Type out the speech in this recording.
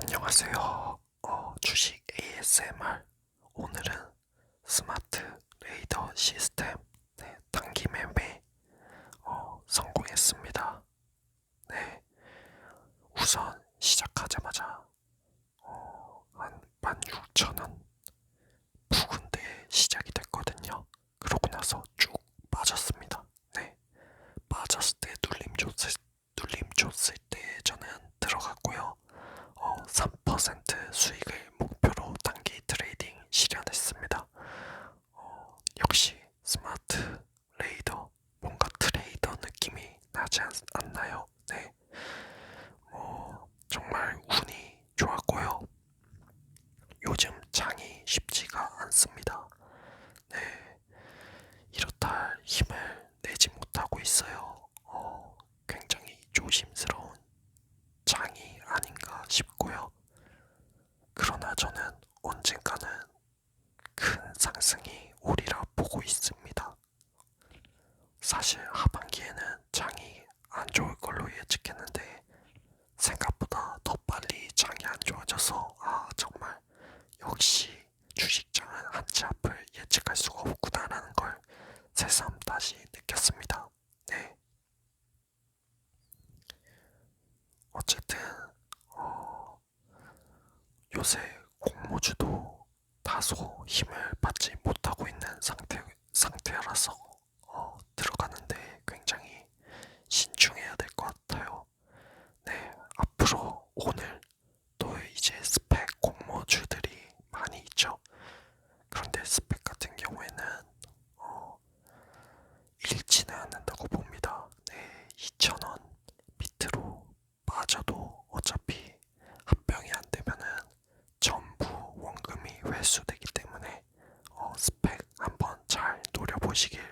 안녕하세요. 어, 주식 ASMR. 오늘은 스마트 레이더 시스템 네, 단기 매매 어, 성공했습니다. 네, 우선 시작하자마자 어, 한 16,000원 부근대 시작이 됐거든요. 그러고 나서 쭉 빠졌습니다. 네, 빠졌을 때 눌림 줬을 눌림 줬을 때 저는 들어갔고요. 어, 3% 수익을 목표로 단기 트레이딩 실현했습니다. 어, 역시 스마트 레이더 뭔가 트레이더 느낌이 나지 않, 않나요? 네, 뭐 정말 운이 좋았고요. 요즘 장이 쉽지가 않습니다. 네, 이렇다 할 힘을 내지 못하고 있어요. 어, 굉장히 조심스러운 장이 아닌가 싶고요. 그러나 저는 언젠가는 큰 상승이 오리라 보고 있습니다. 사실 하반기에는 장이 안 좋을 걸로 예측했는데 생각보다 더 빨리 장이 안 좋아져서 아 정말 역시 주식장은 한치 앞을 예측할 수가 없구나라는 걸 새삼 다시 느꼈습니다. 네. 어쨌든 어, 요새 공모주도 다소 힘을 받지 못하고 있는 상태, 상태라서 어, 들어가는데 굉장히 신중해야 될것 같아요. 네, 앞으로 오늘 또 이제 스펙 공모주들이 많이 있죠. 그런데 스펙 같은 경우에는 어, 잃지는 않는다고 봅니다. 네, 2000 she can.